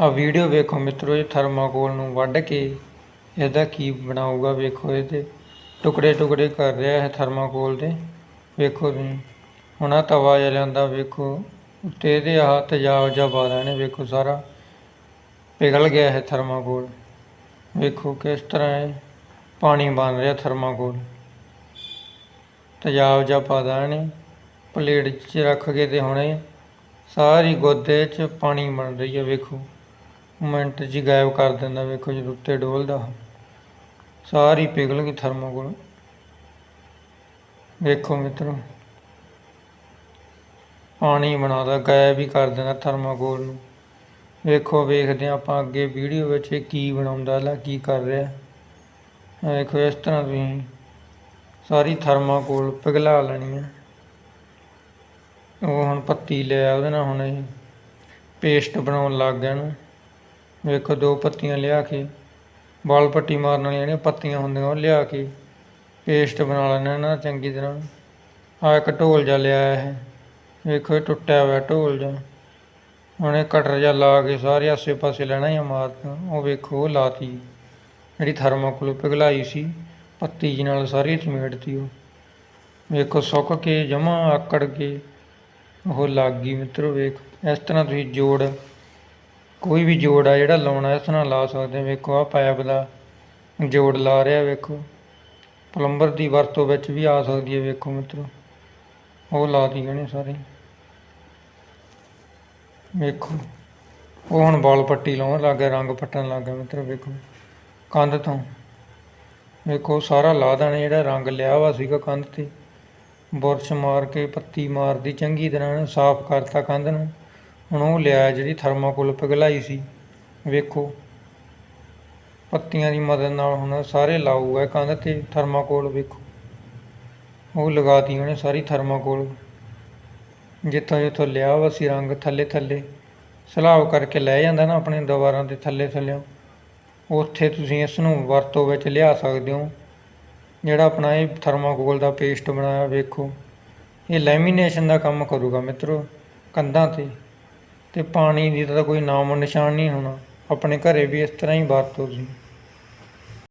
ਆ ਵੀਡੀਓ ਵੇਖੋ ਮਿੱਤਰੋ, ਇਹ ਥਰਮਾਕੋਲ ਨੂੰ ਵੱਢ ਕੇ ਇਹਦਾ ਕੀ ਬਣਾਊਗਾ ਵੇਖੋ ਇਹਦੇ ਟੁਕੜੇ ਟੁਕੜੇ ਕਰ ਰਿਹਾ ਹੈ ਥਰਮਾਕੋਲ ਦੇ ਵੇਖੋ ਤੁਸੀਂ, ਹੁਣ ਆਹ ਤਵਾ ਜਿਹਾ ਲਿਆਂਦਾ ਵੇਖੋ, ਉੱਤੇ ਇਹਦੇ ਆਹ ਤੇਜ਼ਾਬ ਜਿਹਾ ਪਾ ਨੇ ਵੇਖੋ ਸਾਰਾ ਪਿਘਲ ਗਿਆ ਹੈ ਥਰਮਾਕੋਲ। ਵੇਖੋ ਕਿਸ ਤਰ੍ਹਾਂ ਹੈ ਪਾਣੀ ਬਣ ਰਿਹਾ ਥਰਮਾਕੋਲ। ਤੇਜ਼ਾਬ ਜਿਹਾ ਪਾ ਦੇਣੇ, ਪਲੇਟ 'ਚ ਰੱਖ ਕੇ ਤੇ ਹੁਣੇ ਸਾਰੀ ਗੋਦੇ 'ਚ ਪਾਣੀ ਬਣ ਰਹੀ ਹੈ ਵੇਖੋ। ਮਿੰਟ ਜੀ ਗਾਇਬ ਕਰ ਦਿੰਦਾ, ਵੇਖੋ ਜੀ ਉੱਤੇ ਡੋਲਦਾ। ਸਾਰੀ ਪਿਘਲ ਗਈ ਥਰਮਾਕੋਲ ਵੇਖੋ ਮਿੱਤਰੋ, ਪਾਣੀ ਬਣਾਦਾ ਗਾਇਬ ਹੀ ਕਰ ਦਿੰਦਾ ਥਰਮਾਕੋਲ ਨੂੰ। ਵੇਖੋ, ਵੇਖਦੇ ਹਾਂ ਆਪਾਂ ਅੱਗੇ ਵੀਡੀਓ ਵਿੱਚ ਇਹ ਕੀ ਬਣਾਉਂਦਾ, ਲਾ ਕੀ ਕਰ ਰਿਹਾ। ਵੇਖੋ, ਇਸ ਤਰ੍ਹਾਂ ਤੁਸੀਂ ਸਾਰੀ ਥਰਮਾਕੋਲ ਪਿਘਲਾ ਲੈਣੀ ਹੈ ਉਹ ਹੁਣ ਪੱਤੀ ਲਿਆ ਉਹਦੇ ਨਾਲ, ਹੁਣ ਇਹ ਪੇਸਟ ਬਣਾਉਣ ਲੱਗ ਗਿਆ ਨਾ। ਵੇਖੋ ਦੋ ਪੱਤੀਆਂ ਲਿਆ ਕੇ, ਵਾਲ ਪੱਟੀ ਮਾਰਨ ਵਾਲੀਆਂ ਜਿਹੜੀਆਂ ਪੱਤੀਆਂ ਹੁੰਦੀਆਂ ਉਹ ਲਿਆ ਕੇ, ਪੇਸਟ ਬਣਾ ਲੈਣਾ ਇਹਨਾਂ ਚੰਗੀ ਤਰ੍ਹਾਂ। ਆ ਇੱਕ ਢੋਲ ਜਿਹਾ ਲਿਆ ਹੈ ਵੇਖੋ ਇਹ ਟੁੱਟਿਆ ਹੋਇਆ ਢੋਲ ਜਿਹਾ। ਹੁਣ ਇਹ ਕਟਰ ਜਿਹਾ ਲਾ ਕੇ ਸਾਰੇ ਆਸੇ ਪਾਸੇ ਲੈਣਾ ਹੀ ਮਾਰਦਾ ਉਹ ਵੇਖੋ ਉਹ ਲਾਤੀ। ਜਿਹੜੀ ਥਰਮਾਕੋਲ ਪਿਘਲਾਈ ਸੀ, ਪੱਤੀ ਜੀ ਨਾਲ ਸਾਰੀ ਸਮੇਟਤੀ ਉਹ। ਵੇਖੋ ਸੁੱਕ ਕੇ, ਜਮਾ ਆਕੜ ਕੇ, ਉਹ ਲੱਗ ਗਈ ਮਿੱਤਰੋ ਵੇਖ। ਇਸ ਤਰ੍ਹਾਂ ਤੁਸੀਂ ਜੋੜ ਕੋਈ ਵੀ ਜੋੜ ਆ, ਜਿਹੜਾ ਲਾਉਣਾ ਇਸ ਤਰ੍ਹਾਂ ਲਾ ਸਕਦੇ ਵੇਖੋ ਆ ਪਾਇਪ ਦਾ ਜੋੜ ਲਾ ਰਿਹਾ, ਵੇਖੋ। ਪਲੰਬਰ ਦੀ ਵਰਤੋਂ ਵਿੱਚ ਵੀ ਆ ਸਕਦੀ ਹੈ, ਵੇਖੋ ਮਿੱਤਰੋ। ਉਹ ਲਾ ਦੀ ਗਣੇ ਸਾਰੇ। ਵੇਖੋ। ਉਹ ਹੁਣ ਬਾਲ ਪੱਟੀ ਲਾਉਣ ਲੱਗ ਗਿਆ, ਰੰਗ ਪੱਟਣ ਲੱਗ ਗਿਆ, ਮਿੱਤਰੋ, ਵੇਖੋ। ਕੰਧ ਤੋਂ। ਵੇਖੋ ਸਾਰਾ ਲਾ ਦੇਣਾ, ਜਿਹੜਾ ਰੰਗ ਲਿਆ ਵਾ ਸੀਗਾ ਕੰਧ ਤੇ। ਬੁਰਸ਼ ਮਾਰ ਕੇ, ਪੱਤੀ ਮਾਰਦੀ, ਚੰਗੀ ਤਰ੍ਹਾਂ ਸਾਫ਼ ਕਰਤਾ ਕੰਧ ਨੂੰ। ਹੁਣ ਉਹ ਲਿਆ ਜਿਹੜੀ ਥਰਮਾਕੋਲ ਪਿਘਲਾਈ ਸੀ। ਵੇਖੋ। ਪੱਤੀਆਂ ਦੀ ਮਦਦ ਨਾਲ ਹੁਣ ਸਾਰੇ ਲਾਊਗਾ। ਕੰਧ ਤੇ ਥਰਮਾਕੋਲ ਵੇਖੋ। ਉਹ ਲਗਾਤੀ ਉਹਨੇ ਸਾਰੀ ਥਰਮਾਕੋਲ। ਜਿੱਥੋਂ ਜਿੱਥੋਂ ਲਿਆ ਵਾ ਰੰਗ ਥੱਲੇ ਥੱਲੇ। ਸਲਾਬ ਕਰਕੇ ਲੈ ਜਾਂਦਾ ਨਾ ਆਪਣੇ ਦੀਵਾਰਾਂ ਦੇ ਥੱਲੇ ਥੱਲੇ ਉੱਥੇ ਤੁਸੀਂ ਇਸ ਨੂੰ ਵਰਤੋਂ ਵਿੱਚ ਲਿਆ ਸਕਦੇ ਹੋ। ਜਿਹੜਾ ਆਪਣਾ ਇਹ ਥਰਮਾਕੋਲ ਦਾ ਪੇਸਟ ਬਣਾਇਆ, ਵੇਖੋ। ਇਹ ਲੈਮੀਨੇਸ਼ਨ ਦਾ ਕੰਮ ਕਰੂਗਾ ਮਿੱਤਰੋ। ਕੰਧਾਂ ਤੇ। ਤੇ ਪਾਣੀ ਦੀ ਤਾਂ ਕੋਈ ਨਾਮੋ ਨਿਸ਼ਾਨ ਨਹੀਂ ਹੋਣਾ। ਆਪਣੇ ਘਰੇ ਵੀ ਇਸ ਤਰ੍ਹਾਂ ਹੀ ਵਰਤੋ ਤੁਸੀਂ